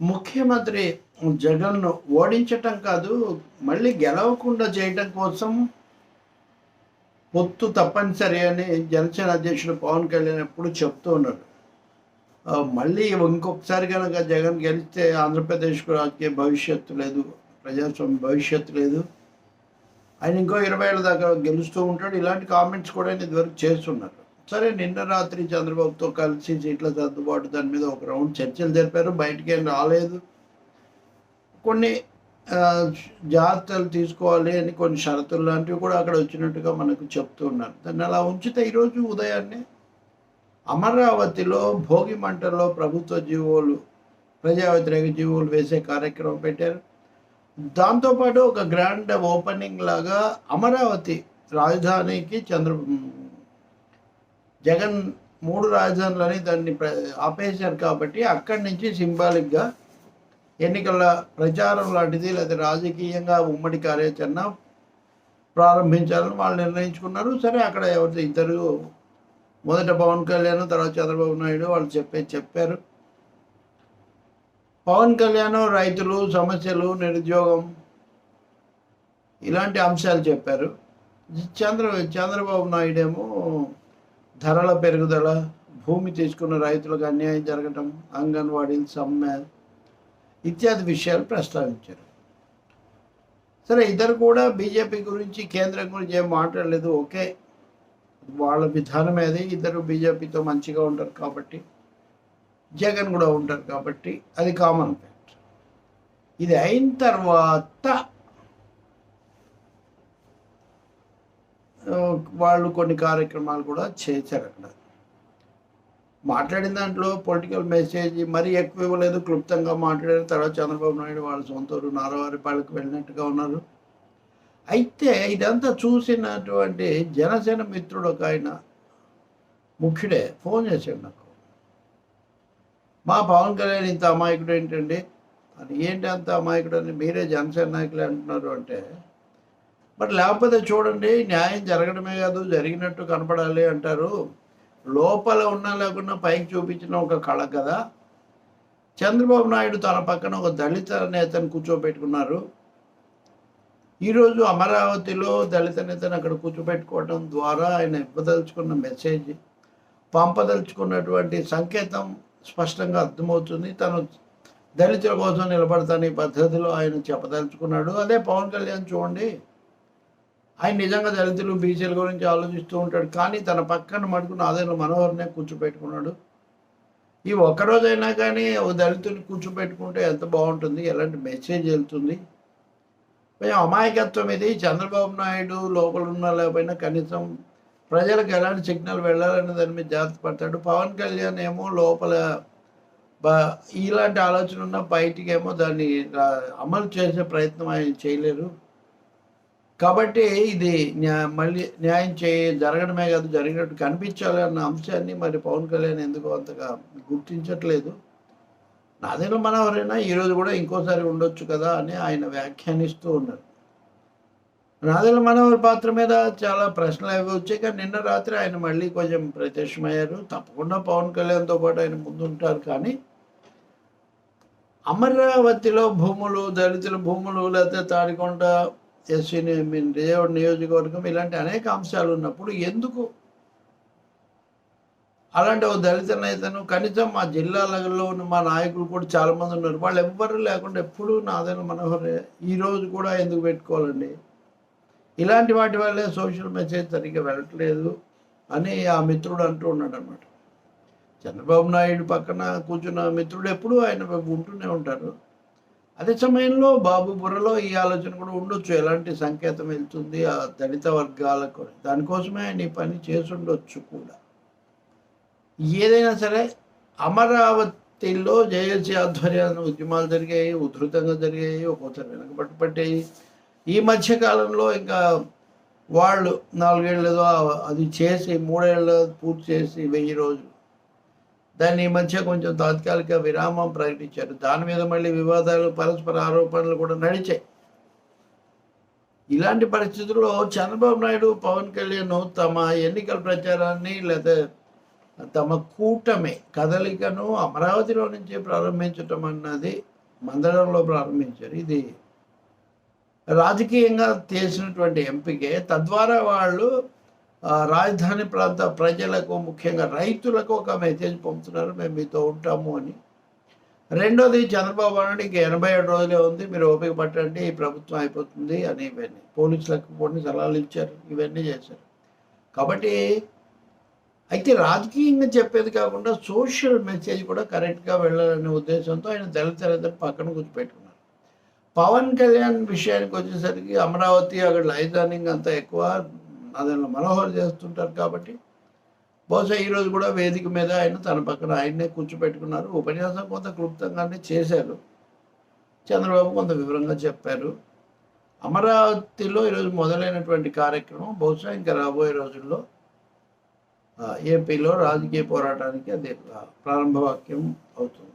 ముఖ్యమంత్రి జగన్ను ఓడించటం కాదు మళ్ళీ గెలవకుండా చేయటం కోసం పొత్తు తప్పనిసరి అని జనసేన అధ్యక్షుడు పవన్ కళ్యాణ్ ఎప్పుడు చెప్తూ ఉన్నారు మళ్ళీ ఇంకొకసారి కనుక జగన్ గెలిస్తే ఆంధ్రప్రదేశ్కు రాజకీయ భవిష్యత్తు లేదు ప్రజాస్వామ్య భవిష్యత్తు లేదు. ఆయన ఇంకో ఇరవై ఏళ్ళ దాకా గెలుస్తూ ఉంటాడు. ఇలాంటి కామెంట్స్ కూడా ఆయన ఇదివరకు చేస్తున్నారు. సరే నిన్న రాత్రి చంద్రబాబుతో కలిసి సీట్ల సర్దుబాటు దాని మీద ఒక రౌండ్ చర్చలు జరిపారు. బయటికి ఏం రాలేదు. కొన్ని జాగ్రత్తలు తీసుకోవాలి అని కొన్ని షరతులు లాంటివి కూడా అక్కడ వచ్చినట్టుగా మనకు చెప్తూ ఉన్నారు. దాన్ని అలా ఉంచితే ఈరోజు ఉదయాన్నే అమరావతిలో భోగి మంటల్లో ప్రభుత్వ జీవోలు ప్రజా వ్యతిరేక జీవోలు వేసే కార్యక్రమం పెట్టారు. దాంతోపాటు ఒక గ్రాండ్ ఓపెనింగ్ లాగా అమరావతి రాజధానికి చంద్ర జగన్ మూడు రాజధానులని దాన్ని ప్ర ఆపేశారు కాబట్టి అక్కడి నుంచి సింబాలిక్గా ఎన్నికల ప్రచారం లాంటిది లేదా రాజకీయంగా ఉమ్మడి కార్యాచరణ ప్రారంభించాలని వాళ్ళు నిర్ణయించుకున్నారు. సరే అక్కడ ఎవరి ఇద్దరు మొదట పవన్ కళ్యాణ్ తర్వాత చంద్రబాబు నాయుడు వాళ్ళు చెప్పే చెప్పారు. పవన్ కళ్యాణ్ రైతులు సమస్యలు నిరుద్యోగం ఇలాంటి అంశాలు చెప్పారు. చంద్ర చంద్రబాబు నాయుడు ఏమో ధరల పెరుగుదల భూమి తీసుకున్న రైతులకు అన్యాయం జరగటం అంగన్వాడీలు సమ్మె ఇత్యాది విషయాలు ప్రస్తావించారు. సరే ఇద్దరు కూడా బీజేపీ గురించి కేంద్రం గురించి ఏం మాట్లాడలేదు. ఓకే వాళ్ళ విధానం అది ఇద్దరు బీజేపీతో మంచిగా ఉంటారు కాబట్టి జగన్ కూడా ఉంటారు కాబట్టి అది కామన్ ఫ్యాక్ట్ ఇది అయిన తర్వాత వాళ్ళు కొన్ని కార్యక్రమాలు కూడా చేశారు అక్కడ. మాట్లాడిన దాంట్లో పొలిటికల్ మెసేజ్ మరీ ఎక్కువ ఇవ్వలేదు క్లుప్తంగా మాట్లాడారు. తర్వాత చంద్రబాబు నాయుడు వాళ్ళ సొంత ఊరు నారవారిపాళ్ళకి వెళ్ళినట్టుగా ఉన్నారు. అయితే ఇదంతా చూసినటువంటి జనసేన మిత్రుడు ఒక ఆయన ముఖ్యుడే ఫోన్ చేశాడు నాకు. మా పవన్ కళ్యాణ్ ఇంత అమాయకుడు ఏంటండి? అది ఏంటి అంత అమాయకుడు అని మీరే జనసేన నాయకులు అంటున్నారు అంటే మరి లేకపోతే చూడండి న్యాయం జరగడమే కాదు జరిగినట్టు కనపడాలి అంటారు. లోపల ఉన్నా లేకుండా పైకి చూపించిన ఒక కళ కదా. చంద్రబాబు నాయుడు తన పక్కన ఒక దళిత నేతను కూర్చోబెట్టుకున్నారు. ఈరోజు అమరావతిలో దళిత నేతను అక్కడ కూర్చోబెట్టుకోవడం ద్వారా ఆయన ఇవ్వదలుచుకున్న మెసేజ్ పంపదలుచుకున్నటువంటి సంకేతం స్పష్టంగా అర్థమవుతుంది. తను దళితుల కోసం నిలబడతాను ఈ పద్ధతిలో ఆయన చెప్పదలుచుకున్నాడు. అదే పవన్ కళ్యాణ్ చూడండి ఆయన నిజంగా దళితులు బీసీల గురించి ఆలోచిస్తూ ఉంటాడు. కానీ తన పక్కన మటుకున్న ఆదరణ మనోహర్నే కూర్చోపెట్టుకున్నాడు. ఈ ఒక్కరోజైనా కానీ ఒక దళితుని కూర్చోపెట్టుకుంటే ఎంత బాగుంటుంది? ఎలాంటి మెసేజ్ వెళ్తుంది? కొంచెం అమాయకత్వం ఇది. చంద్రబాబు నాయుడు లోపల ఉన్నా లేకపోయినా కనీసం ప్రజలకు ఎలాంటి సిగ్నల్ వెళ్ళాలనే దాని మీద జాగ్రత్త పడతాడు. పవన్ కళ్యాణ్ ఏమో లోపల ఇలాంటి ఆలోచన ఉన్న బయటికేమో దాన్ని అమలు చేసే ప్రయత్నం ఆయన చేయలేరు. కాబట్టి ఇది మళ్ళీ న్యాయం చేయ జరగడమే కాదు జరిగినట్టు కనిపించాలి అన్న అంశాన్ని మరి పవన్ కళ్యాణ్ ఎందుకో అంతగా గుర్తించట్లేదు? నాదేలో మనవరైనా? ఈరోజు కూడా ఇంకోసారి ఉండొచ్చు కదా అని ఆయన వ్యాఖ్యానిస్తూ ఉన్నారు. నాదెల మనోహర్ పాత్ర మీద చాలా ప్రశ్నలు అవి వచ్చాయి కానీ నిన్న రాత్రి ఆయన మళ్ళీ కొంచెం ప్రత్యక్షమయ్యారు. తప్పకుండా పవన్ కళ్యాణ్తో పాటు ఆయన ముందుంటారు కానీ అమరావతిలో భూములు దళితుల భూములు లేకపోతే తాడికొండ ఎస్సీ మీ విజయవాడ నియోజకవర్గం ఇలాంటి అనేక అంశాలు ఉన్నప్పుడు ఎందుకు? అలాంటి ఒక దళిత నేతను కనీసం మా జిల్లాలలో ఉన్న మా నాయకులు కూడా చాలామంది ఉన్నారు. వాళ్ళు ఎవ్వరు లేకుండా ఎప్పుడు నాదైన మనోహర్ ఈ రోజు కూడా ఎందుకు పెట్టుకోవాలండి? ఇలాంటి వాటి వల్లే సోషల్ మెసేజ్ సరిగ్గా వెళ్ళట్లేదు అని ఆ మిత్రుడు అంటూ ఉన్నాడు అనమాట చంద్రబాబు నాయుడు పక్కన కూర్చున్న మిత్రుడు ఎప్పుడూ ఆయన ఉంటూనే ఉంటారు. అదే సమయంలో బాబు బుర్రలో ఈ ఆలోచన కూడా ఉండొచ్చు. ఎలాంటి సంకేతం వెళ్తుంది ఆ దళిత వర్గాలకు? దానికోసమే ఆయన ఈ పని చేసి ఉండొచ్చు కూడా. ఏదైనా సరే అమరావతిలో జేఏసీ ఆధ్వర్యాన్ని ఉద్యమాలు జరిగాయి ఉధృతంగా జరిగాయి ఒక్కోసారి వెనకబట్టు పట్టాయి ఈ మధ్యకాలంలో ఇంకా వాళ్ళు నాలుగేళ్ళదో అది చేసి మూడేళ్ళు పూర్తి చేసి వెయ్యి రోజులు దాన్ని ఈ మధ్య కొంచెం తాత్కాలిక విరామం ప్రకటించారు. దాని మీద మళ్ళీ వివాదాలు పరస్పర ఆరోపణలు కూడా నడిచాయి. ఇలాంటి పరిస్థితుల్లో చంద్రబాబు నాయుడు పవన్ కళ్యాణ్ తమ ఎన్నికల ప్రచారాన్ని లేదా తమ కూటమి కదలికను అమరావతిలో నుంచి ప్రారంభించటం అన్నది మందడంలో ప్రారంభించారు. ఇది రాజకీయంగా చేసినటువంటి ఎంపికే. తద్వారా వాళ్ళు రాజధాని ప్రాంత ప్రజలకు ముఖ్యంగా రైతులకు ఒక మెసేజ్ పంపుతున్నారు. మేము మీతో ఉంటాము అని. రెండోది చంద్రబాబు నాయుడుకి ఎనభై ఏడు రోజులే ఉంది. మీరు ఓపిక పట్టండి ఈ ప్రభుత్వం అయిపోతుంది అని ఇవన్నీ. పోలీసులకు కొన్ని సలహాలు ఇచ్చారు. ఇవన్నీ చేశారు. కాబట్టి అయితే రాజకీయంగా చెప్పేది కాకుండా సోషల్ మెసేజ్ కూడా కరెక్ట్గా వెళ్ళాలనే ఉద్దేశంతో ఆయన దళితులందరూ పక్కన కూర్చోపెట్టుకున్నారు. పవన్ కళ్యాణ్ విషయానికి వచ్చేసరికి అమరావతి అక్కడ లైజానింగ్ అంతా ఎక్కువ. అదన మనోహర్ చేస్తుంటారు కాబట్టి బహుశా ఈరోజు కూడా వేదిక మీద ఆయన తన పక్కన ఆయన్నే కూర్చోపెట్టుకున్నారు. ఉపన్యాసం కొంత క్లుప్తంగానే చేశారు. చంద్రబాబు కొంత వివరంగా చెప్పారు. అమరావతిలో ఈరోజు మొదలైనటువంటి కార్యక్రమం బహుశా ఇంకా రాబోయే రోజుల్లో ఏపీలో రాజకీయ పోరాటానికి అది ప్రారంభ వాక్యం అవుతుంది.